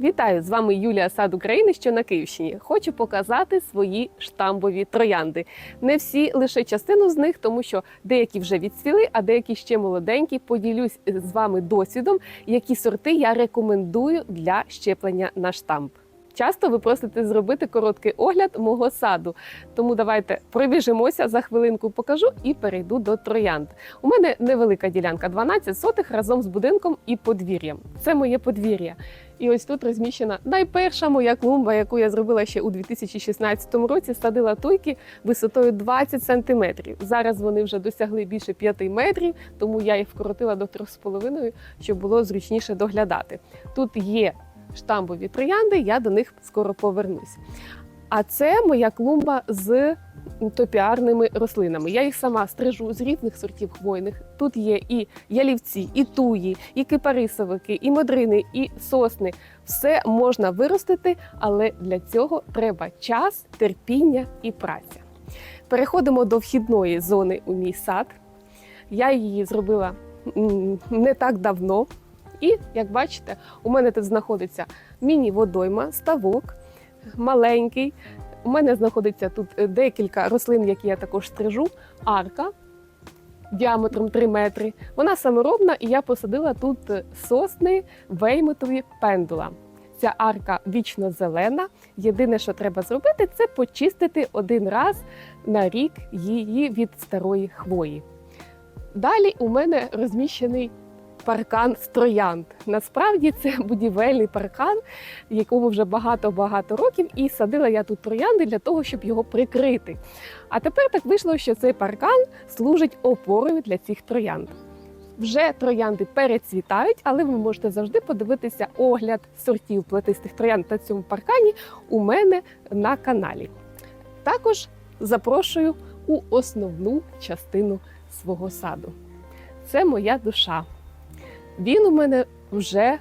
Вітаю! З вами Юлія Сад України, що на Київщині. Хочу показати свої штамбові троянди. Не всі, лише частину з них, тому що деякі вже відцвіли, а деякі ще молоденькі. Поділюсь з вами досвідом, які сорти я рекомендую для щеплення на штамп. Часто ви просите зробити короткий огляд мого саду, тому давайте пробіжимося за хвилинку, покажу і перейду до троянд. У мене невелика ділянка 12 сотих разом з будинком і подвір'ям. Це моє подвір'я. І ось тут розміщена найперша моя клумба, яку я зробила ще у 2016 році. Садила туйки висотою 20 сантиметрів. Зараз вони вже досягли більше 5 метрів, тому я їх вкоротила до 3,5, щоб було зручніше доглядати. Тут є штамбові троянди, я до них скоро повернусь. А це моя клумба з топіарними рослинами. Я їх сама стрижу з різних сортів хвойних. Тут є і ялівці, і туї, і кипарисовики, і модрини, і сосни. Все можна виростити, але для цього треба час, терпіння і праця. Переходимо до вхідної зони у мій сад. Я її зробила не так давно. І, як бачите, у мене тут знаходиться міні-водойма, ставок, маленький. У мене знаходиться тут е, декілька рослин, які я також стрижу, арка діаметром 3 метри. Вона саморобна, і я посадила тут е, сосни веймутові пендула. Ця арка вічно зелена. Єдине, що треба зробити, це почистити один раз на рік її від старої хвої. Далі у мене розміщений паркан з троянд. Насправді це будівельний паркан, якому вже багато-багато років, і садила я тут троянди для того, щоб його прикрити. А тепер так вийшло, що цей паркан служить опорою для цих троянд. Вже троянди перецвітають, але ви можете завжди подивитися огляд сортів плетистих троянд на цьому паркані у мене на каналі. Також запрошую у основну частину свого саду. Це моя душа. Він у мене вже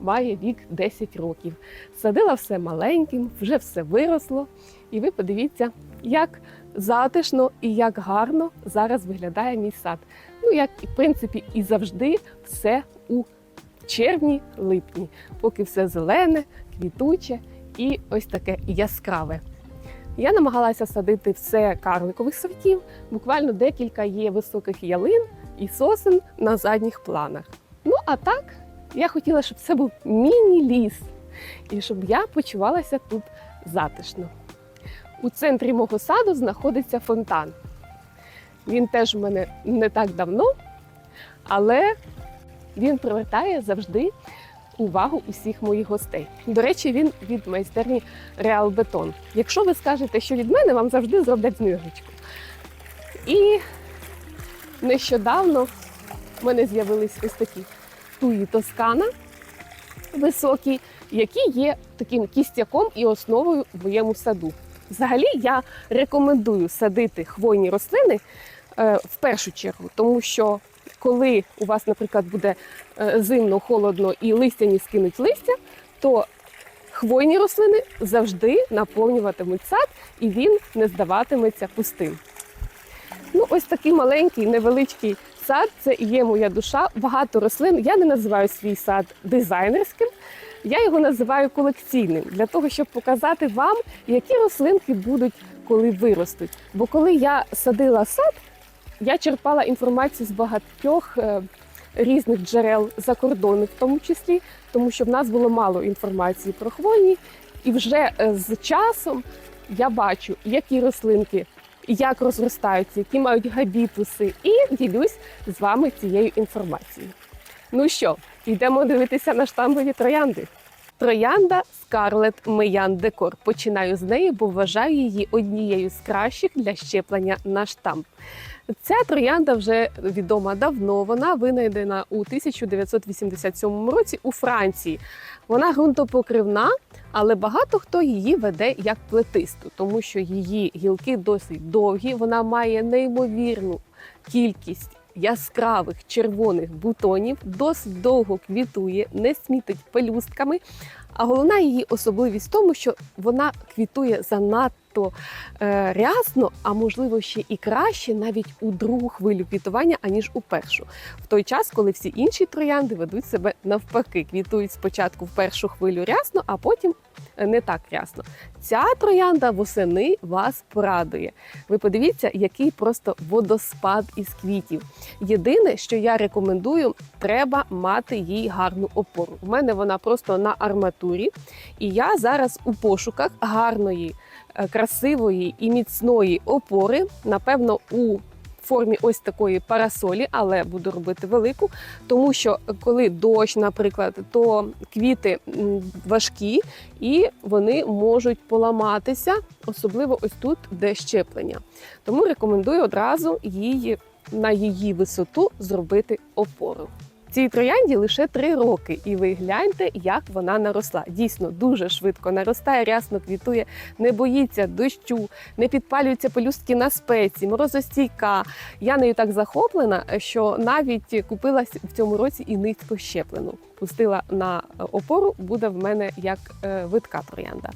має вік 10 років. Садила все маленьким, вже все виросло. І ви подивіться, як затишно і як гарно зараз виглядає мій сад. Ну, як в принципі і завжди все у червні-липні, поки все зелене, квітуче і ось таке яскраве. Я намагалася садити все карликових сортів. Буквально декілька є високих ялин і сосен на задніх планах. А так, я хотіла, щоб це був міні-ліс, і щоб я почувалася тут затишно. У центрі мого саду знаходиться фонтан. Він теж у мене не так давно, але він привертає завжди увагу усіх моїх гостей. До речі, він від майстерні Реал Бетон. Якщо ви скажете, що від мене, вам завжди зроблять знижечку. І нещодавно в мене з'явились ось такі туї Тоскана високі, які є таким кістяком і основою в моєму саду. Взагалі я рекомендую садити хвойні рослини е, в першу чергу, тому що коли у вас, наприклад, буде е, зимно, холодно і листяні скинуть листя, то хвойні рослини завжди наповнюватимуть сад і він не здаватиметься пустим. Ну, ось такий маленький, невеличкий сад це і є моя душа. Багато рослин. Я не називаю свій сад дизайнерським, я його називаю колекційним для того, щоб показати вам, які рослинки будуть, коли виростуть. Бо коли я садила сад, я черпала інформацію з багатьох е, різних джерел за кордону, в тому числі, тому що в нас було мало інформації про хвойні, і вже е, з часом я бачу, які рослинки як розростаються, які мають габітуси, і ділюсь з вами цією інформацією. Ну що, йдемо дивитися на штамбові троянди. Троянда Scarlet Mayan Декор. Починаю з неї, бо вважаю її однією з кращих для щеплення на штамп. Ця троянда вже відома давно. Вона винайдена у 1987 році у Франції. Вона ґрунтопокривна, але багато хто її веде як плетисту, тому що її гілки досить довгі. Вона має неймовірну кількість яскравих червоних бутонів, досить довго квітує, не смітить пелюстками. А головна її особливість в тому, що вона квітує занадто е, рясно, а можливо ще і краще навіть у другу хвилю квітування, аніж у першу. В той час, коли всі інші троянди ведуть себе навпаки, квітують спочатку в першу хвилю рясно, а потім е, не так рясно. Ця троянда восени вас порадує. Ви подивіться, який просто водоспад із квітів. Єдине, що я рекомендую, треба мати їй гарну опору. У мене вона просто на арматурі, і я зараз у пошуках гарної, е, красивої і міцної опори, напевно, у формі ось такої парасолі, але буду робити велику, тому що коли дощ, наприклад, то квіти важкі і вони можуть поламатися, особливо ось тут, де щеплення. Тому рекомендую одразу її на її висоту зробити опору. Цій троянді лише три роки, і ви гляньте, як вона наросла. Дійсно дуже швидко наростає, рясно квітує, не боїться дощу, не підпалюються пелюстки на спеці, морозостійка. Я нею так захоплена, що навіть купила в цьому році і нитку щеплену. Пустила на опору, буде в мене як е, витка троянда.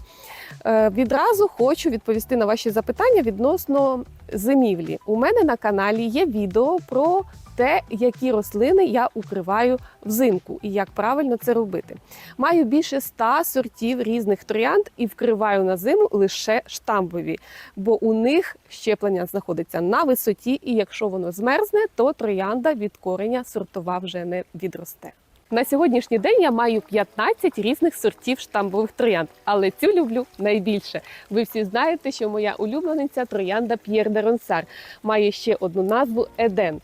Е, Відразу хочу відповісти на ваші запитання відносно зимівлі. У мене на каналі є відео про те, які рослини я укриваю взимку і як правильно це робити. Маю більше 100 сортів різних троянд і вкриваю на зиму лише штамбові, бо у них щеплення знаходиться на висоті, і якщо воно змерзне, то троянда від кореня сортова вже не відросте. На сьогоднішній день я маю 15 різних сортів штамбових троянд, але цю люблю найбільше. Ви всі знаєте, що моя улюблениця троянда П'єр де Ронсар має ще одну назву Еден.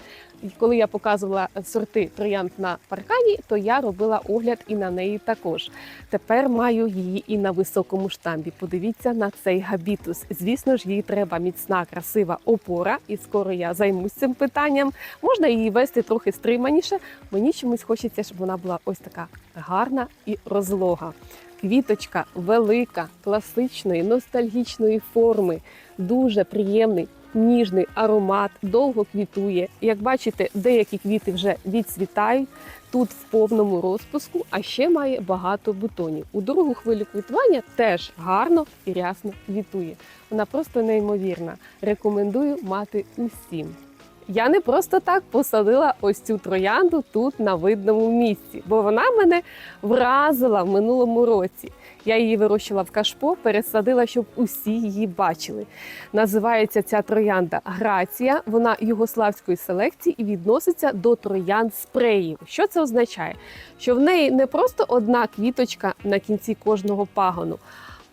Коли я показувала сорти троянд на паркані, то я робила огляд і на неї також. Тепер маю її і на високому штамбі. Подивіться на цей габітус. Звісно ж, їй треба міцна, красива опора, і скоро я займусь цим питанням. Можна її вести трохи стриманіше. Мені чомусь хочеться, щоб вона була ось така гарна і розлога. Квіточка велика, класичної, ностальгічної форми, дуже приємний. Ніжний аромат довго квітує. Як бачите, деякі квіти вже відцвітають тут в повному розпуску, а ще має багато бутонів. У другу хвилю квітування теж гарно і рясно квітує. Вона просто неймовірна. Рекомендую мати усім. Я не просто так посадила ось цю троянду тут на видному місці, бо вона мене вразила в минулому році. Я її вирощила в кашпо, пересадила, щоб усі її бачили. Називається ця троянда Грація. Вона югославської селекції і відноситься до троянд спреїв. Що це означає? Що в неї не просто одна квіточка на кінці кожного пагону.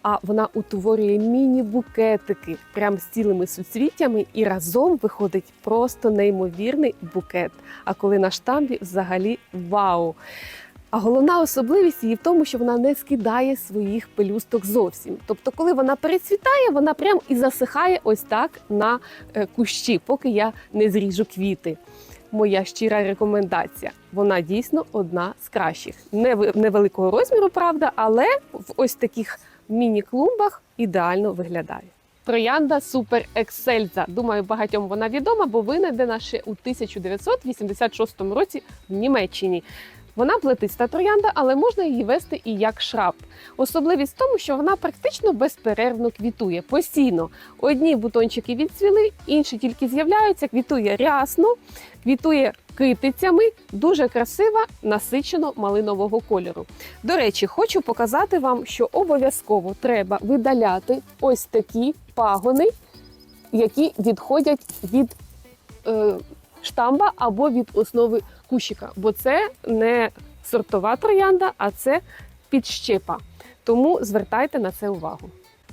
А вона утворює міні-букетики прям з цілими суцвіттями, і разом виходить просто неймовірний букет. А коли на штамбі взагалі вау! А головна особливість її в тому, що вона не скидає своїх пелюсток зовсім. Тобто, коли вона перецвітає, вона прям і засихає ось так на е, кущі, поки я не зріжу квіти. Моя щира рекомендація. Вона дійсно одна з кращих. Не невеликого розміру, правда, але в ось таких міні-клумбах ідеально виглядає. Троянда Супер Ексельза. Думаю, багатьом вона відома, бо винайдена ще у 1986 році в Німеччині. Вона плетиста троянда, але можна її вести і як шраб. Особливість в тому, що вона практично безперервно квітує постійно. Одні бутончики відцвіли, інші тільки з'являються, квітує рясно, квітує китицями, дуже красива, насичено малинового кольору. До речі, хочу показати вам, що обов'язково треба видаляти ось такі пагони, які відходять від е, штамба або від основи кущика, бо це не сортова троянда, а це підщепа. Тому звертайте на це увагу.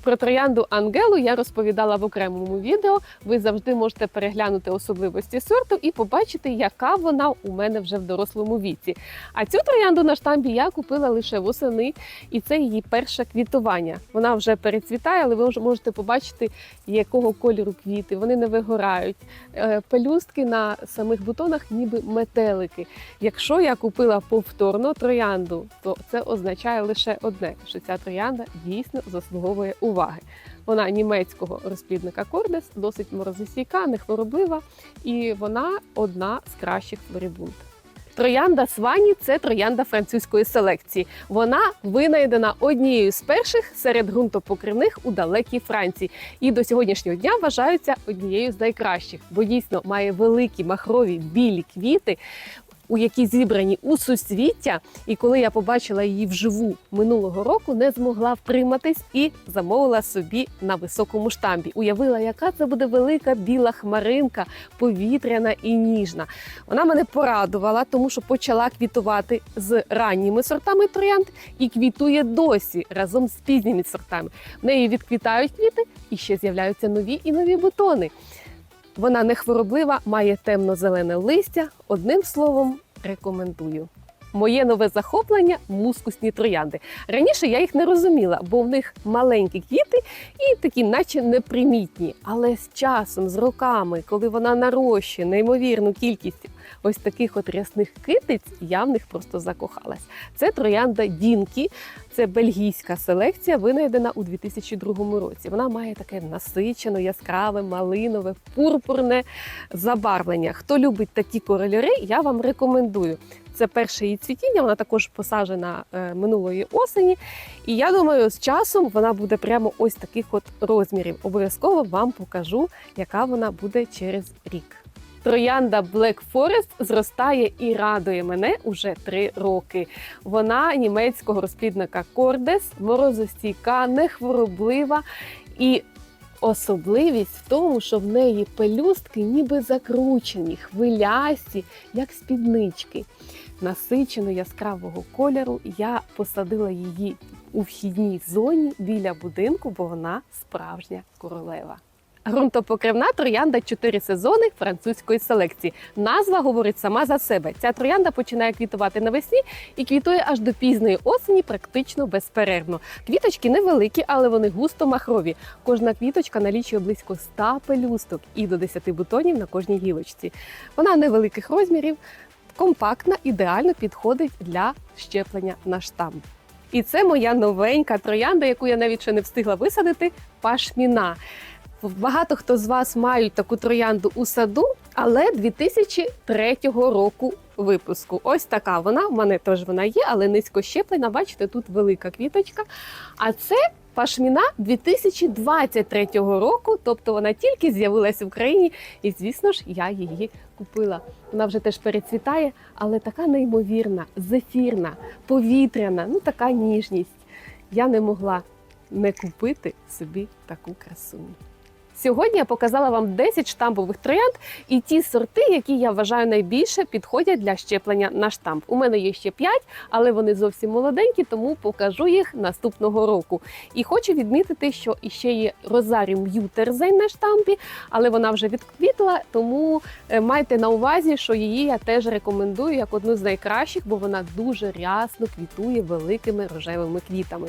Про троянду Ангелу я розповідала в окремому відео. Ви завжди можете переглянути особливості сорту і побачити, яка вона у мене вже в дорослому віці. А цю троянду на штамбі я купила лише восени, і це її перше квітування. Вона вже перецвітає, але ви можете побачити, якого кольору квіти. Вони не вигорають. Е, Пелюстки на самих бутонах, ніби метелики. Якщо я купила повторно троянду, то це означає лише одне: що ця троянда дійсно заслуговує уваги. Вона німецького розплідника Кордес, досить морозостійка, нехвороблива, і вона одна з кращих флорібунд. Троянда Свані це троянда французької селекції. Вона винайдена однією з перших серед ґрунтопокривних у далекій Франції і до сьогоднішнього дня вважаються однією з найкращих, бо дійсно має великі махрові білі квіти. У які зібрані у суцвіття, і коли я побачила її вживу минулого року, не змогла втриматись і замовила собі на високому штамбі. Уявила, яка це буде велика біла хмаринка, повітряна і ніжна. Вона мене порадувала, тому що почала квітувати з ранніми сортами троянд і квітує досі разом з пізніми сортами. В неї відквітають квіти і ще з'являються нові і нові бутони. Вона не хвороблива, має темно-зелене листя. Одним словом, рекомендую. Моє нове захоплення мускусні троянди. Раніше я їх не розуміла, бо в них маленькі квіти і такі, наче непримітні. Але з часом, з роками, коли вона нарощує неймовірну кількість ось таких от рясних китиць, я в них просто закохалась. Це троянда Дінкі, це бельгійська селекція, винайдена у 2002 році. Вона має таке насичено, яскраве, малинове, пурпурне забарвлення. Хто любить такі кольори, я вам рекомендую. Це перше її цвітіння, вона також посаджена е, минулої осені. І я думаю, з часом вона буде прямо ось таких от розмірів. Обов'язково вам покажу, яка вона буде через рік. Троянда Black Forest зростає і радує мене уже три роки. Вона німецького розплідника Кордес, морозостійка, нехвороблива і особливість в тому, що в неї пелюстки ніби закручені, хвилясті, як спіднички. Насичено яскравого кольору. Я посадила її у вхідній зоні біля будинку, бо вона справжня королева. Грунтопокривна троянда 4 сезони французької селекції. Назва говорить сама за себе. Ця троянда починає квітувати навесні і квітує аж до пізної осені, практично безперервно. Квіточки невеликі, але вони густо махрові. Кожна квіточка налічує близько 100 пелюсток і до 10 бутонів на кожній гілочці. Вона невеликих розмірів, компактна, ідеально підходить для щеплення на штамп. І це моя новенька троянда, яку я навіть ще не встигла висадити, пашміна. Багато хто з вас мають таку троянду у саду, але 2003 року випуску. Ось така вона. В мене теж вона є, але низько щеплена. Бачите, тут велика квіточка. А це пашміна 2023 року, тобто вона тільки з'явилася в Україні, і звісно ж, я її купила. Вона вже теж перецвітає, але така неймовірна, зефірна, повітряна, ну така ніжність. Я не могла не купити собі таку красуню. Сьогодні я показала вам 10 штампових троянд і ті сорти, які я вважаю найбільше підходять для щеплення на штамп. У мене є ще 5, але вони зовсім молоденькі, тому покажу їх наступного року. І хочу відмітити, що іще є Розаріум Ютерзень на штампі, але вона вже відквітла, тому е, майте на увазі, що її я теж рекомендую як одну з найкращих, бо вона дуже рясно квітує великими рожевими квітами.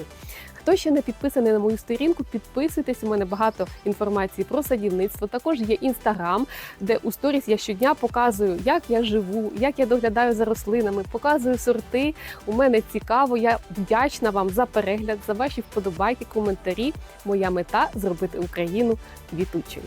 Хто ще не підписаний на мою сторінку, підписуйтесь. У мене багато інформації про садівництво. Також є інстаграм, де у сторіс я щодня показую, як я живу, як я доглядаю за рослинами, показую сорти. У мене цікаво. Я вдячна вам за перегляд, за ваші вподобайки, коментарі. Моя мета зробити Україну квітучою.